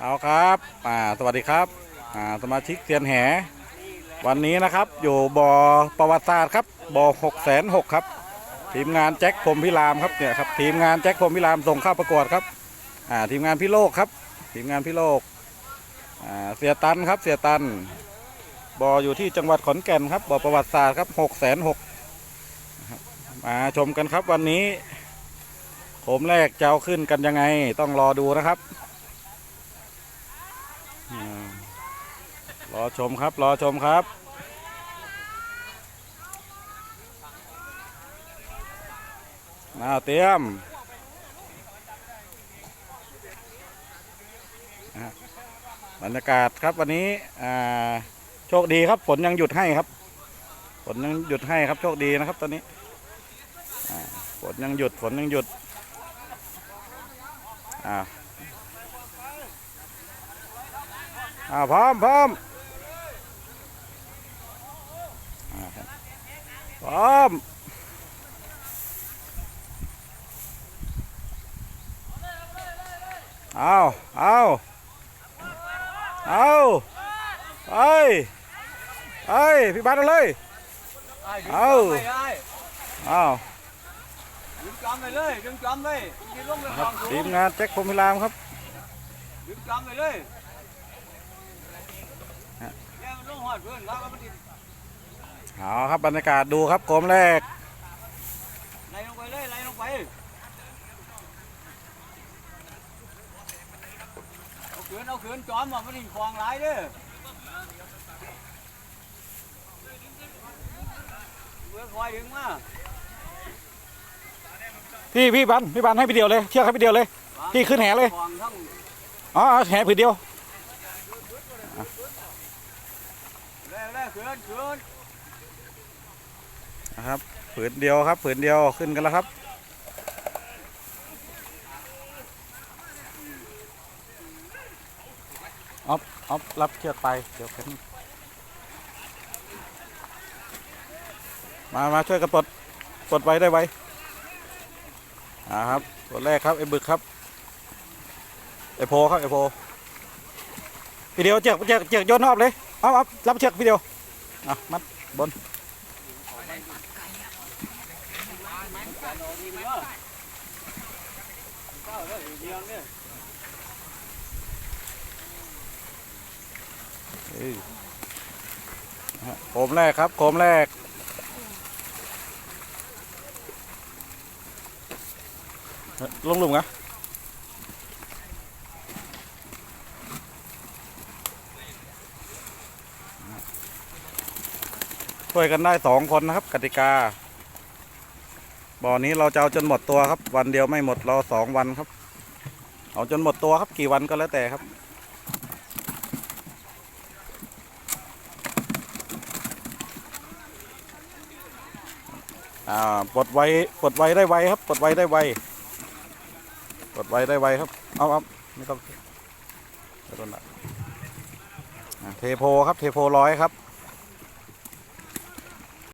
เอาครับอ่าสวัสดีครับอ่าสมาชิกเซียนแห วันนี้นะครับอยู่บ่อประวัติศาสตร์ครับบ่อหกแสนหกครับ ทีมงานแจ็คพรมพิรามครับเนี่ยครับทีมงานแจ็คพรมพิรามส่งเข้าประกวดครับอ่าทีมงานพี่โลกครับ ทีมงานพี่โลกอ่าเสียตันครับเสียตันบ่ออยู่ที่จังหวัดขอนแก่นครับบ่อประวัติศาสตร์ครับหกแสนหกมาชมกันครับวันนี้โขมแรกจะเอาขึ้นกันยังไงต้องรอดูนะครับ อืมร อชมครับ รอชมครับ มาเตรียมบรรยากาศครับวันนี้โชคดีครับฝนยังหยุดให้ครับฝนยังหยุดให้ครับโชคดีนะครับตอนนี้ฝนยังหยุดฝนยังหยุดอ่าอ่าพร้อมพร้อมอ่าครับ พร้อมเอาเอาเอาไปไปพี่บ้านเอาเลยเอาเอาดึงจอมไปเลยดึงจอมไปดึงลงไปคกรัอบงสูทีงมงานแจ็คพรหมพิรามครับดึงจอมไปเลยแย่มันลงหอดเพื่อนแล้วก็มันดิ เอาครับบรรยากาศดูครับโคมแรกไหลลงไปเลยไหลลงไปเอาขืนเอาขืนจอมอะมันดิคลองหลายเด้อเบื่อคอยดึงมาพี่พี่บันพี่บันให้พี่เดียวเลยเชือกให้พี่เดียวเลย พี่ขึ้นแหเลยคลองทั้งอ๋อเอาแหผืนเดียวแร่แร่ขืนขืน นะครับผืนเดียวครับผืนเดียวขึ้นกันแล้วครับ ออฟออฟรับเชือกไป เดี๋ยวขึ้นมา มาช่วยกันปลดปลดไว้ได้ไวอ่าครับตัวแรกครับไอ้บึกครับไอ้โพครับไอ้โพพี่เดียวเชือกเชือกเชือกโยนรอบเลยเอาเอารับเชือกพี่เดียวอะมัดบน โคมแรกครับ โคมแรก ลงหลุมนะ ช่วยกันได้สองคนนะครับ กติกา บ่อนี้เราจะเอาจนหมดตัวครับ วันเดียวไม่หมดเราสองวันครับ เอาจนหมดตัวครับกี่วันก็แล้วแต่ครับอ่าปลดไวปลดไวได้ไวครับปลดไวได้ไวปลดไวได้ไวครับ เอาเอาไม่ต้องไม่ต้องละเทโพครับ เทโพร้อยครับ